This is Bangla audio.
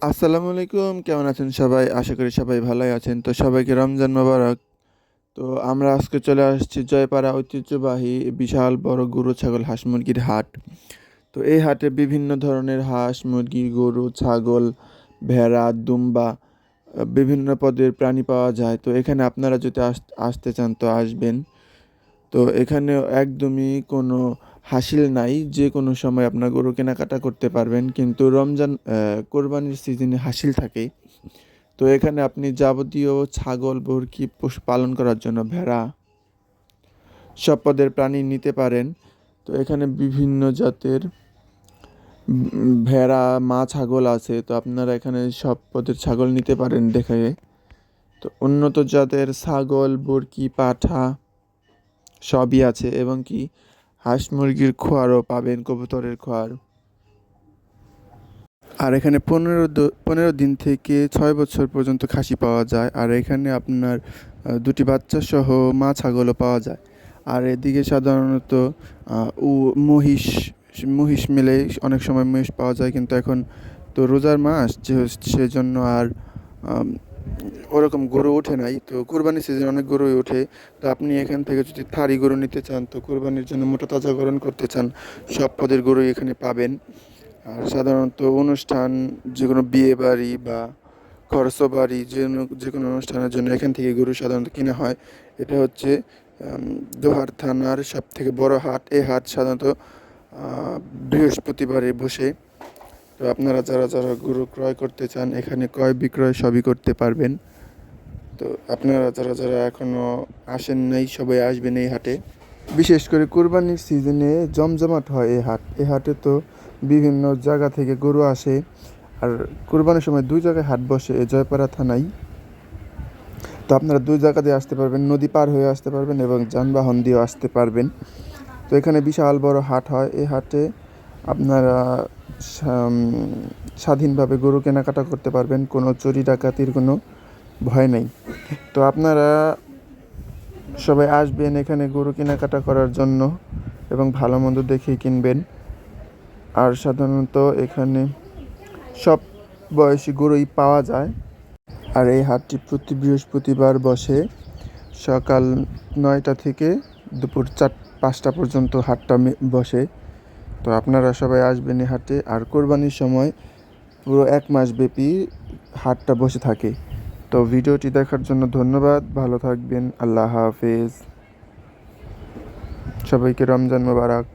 আসসালামু আলাইকুম, কেমন আছেন সবাই? আশা করি সবাই ভালোই আছেন। তো সবাইকে রমজান মোবারক। তো আমরা আজকে চলে আসছি জয়পাড়া ঐতিহ্যবাহী বিশাল বড় গরু ছাগল হাঁস মুরগির হাট। তো এই হাটে বিভিন্ন ধরনের হাঁস, মুরগি, গরু, ছাগল, ভেড়া, দুম্বা, বিভিন্ন পদের প্রাণী পাওয়া যায়। তো এখানে আপনারা যদি আস- আসতে চান তো আসবেন। তো এখানে একদমই কোনো হাসিল নাই, যে কোনো সময় আপনার গরু কেনাকাটা করতে পারবেন, কিন্তু রমজান কোরবানির সিজনে হাসিল থাকে। তো এখানে আপনি যাবতীয় ছাগল বরকি পশু পালন করার জন্য ভেড়া সব পদের প্রাণী নিতে পারেন। তো এখানে বিভিন্ন জাতের ভেড়া, মা ছাগল আছে, তো আপনারা এখানে সব পদের ছাগল নিতে পারেন দেখে তো উন্নত জাতের ছাগল বরকি পাঠা সবই আছে, এবং কি হাঁস মুরগির খোয়ারও পাবেন কবুতরের খোয়ার। আর এখানে পনেরো পনেরো দিন থেকে ছয় বছর পর্যন্ত খাসি পাওয়া যায়। আর এখানে আপনার দুটি বাচ্চা সহ মা ছাগলও পাওয়া যায়। আর এদিকে সাধারণত উ, মহিষ মহিষ মেলে অনেক সময় মহিষ পাওয়া যায়। কিন্তু এখন তো রোজার মাস যে সেজন্য আর ওরকম গরু ওঠে নাই। তো কুরবানি সিজন অনেক গরুই ওঠে। তো আপনি এখান থেকে যদি থারি গরু নিতে চান, তো কোরবানির জন্য মোটা তাজাকরণ করতে চান, সব পদের গরুই এখানে পাবেন। আর সাধারণত অনুষ্ঠান যে কোনো বিয়ে বাড়ি বা খরচ বাড়ি যে যে কোনো অনুষ্ঠানের জন্য এখান থেকে গরু সাধারণত কিনা হয়। এটা হচ্ছে দোহার থানার সব থেকে বড় হাট। এই হাট সাধারণত বৃহস্পতিবারে বসে। তো আপনারা যারা যারা গরু ক্রয় করতে চান, এখানে ক্রয় বিক্রয় সবই করতে পারবেন। তো আপনারা যারা যারা এখনও আসেন নাই, সবাই আসবেন এই হাটে। বিশেষ করে কোরবানির সিজনে জমজমাট হয় এই হাট। এই হাটে তো বিভিন্ন জায়গা থেকে গরু আসে। আর কোরবানির সময় দুই জায়গায় হাট বসে জয়পাড়া থানায়। তো আপনারা দুই জায়গা দিয়ে আসতে পারবেন, নদী পার হয়ে আসতে পারবেন এবং যানবাহন দিয়েও আসতে পারবেন। তো এখানে বিশাল বড় হাট হয়। এই হাটে আপনারা স্বাধীনভাবে গরু কেনাকাটা করতে পারবেন। কোনো চুরি ডাকাতির কোনো ভয় নেই। তো আপনারা সবাই আসবেন এখানে গরু কেনাকাটা করার জন্য এবং ভালো মন্দ দেখেই কিনবেন। আর সাধারণত এখানে সব বয়সী গরুই পাওয়া যায়। আর এই হাটটি প্রতি বৃহস্পতিবার বসে সকাল নয়টা থেকে দুপুর চার, পাঁচটা পর্যন্ত হাটটা বসে। তো আপনারা সবাই আসবেন এই হাটে। আর কোরবানির সময় পুরো এক মাস ব্যাপী হাটটা বসে থাকে। তো ভিডিওটি দেখার জন্য ধন্যবাদ ভালো থাকবেন আল্লাহ হাফিজ। সবাইকে রমজান মোবারক।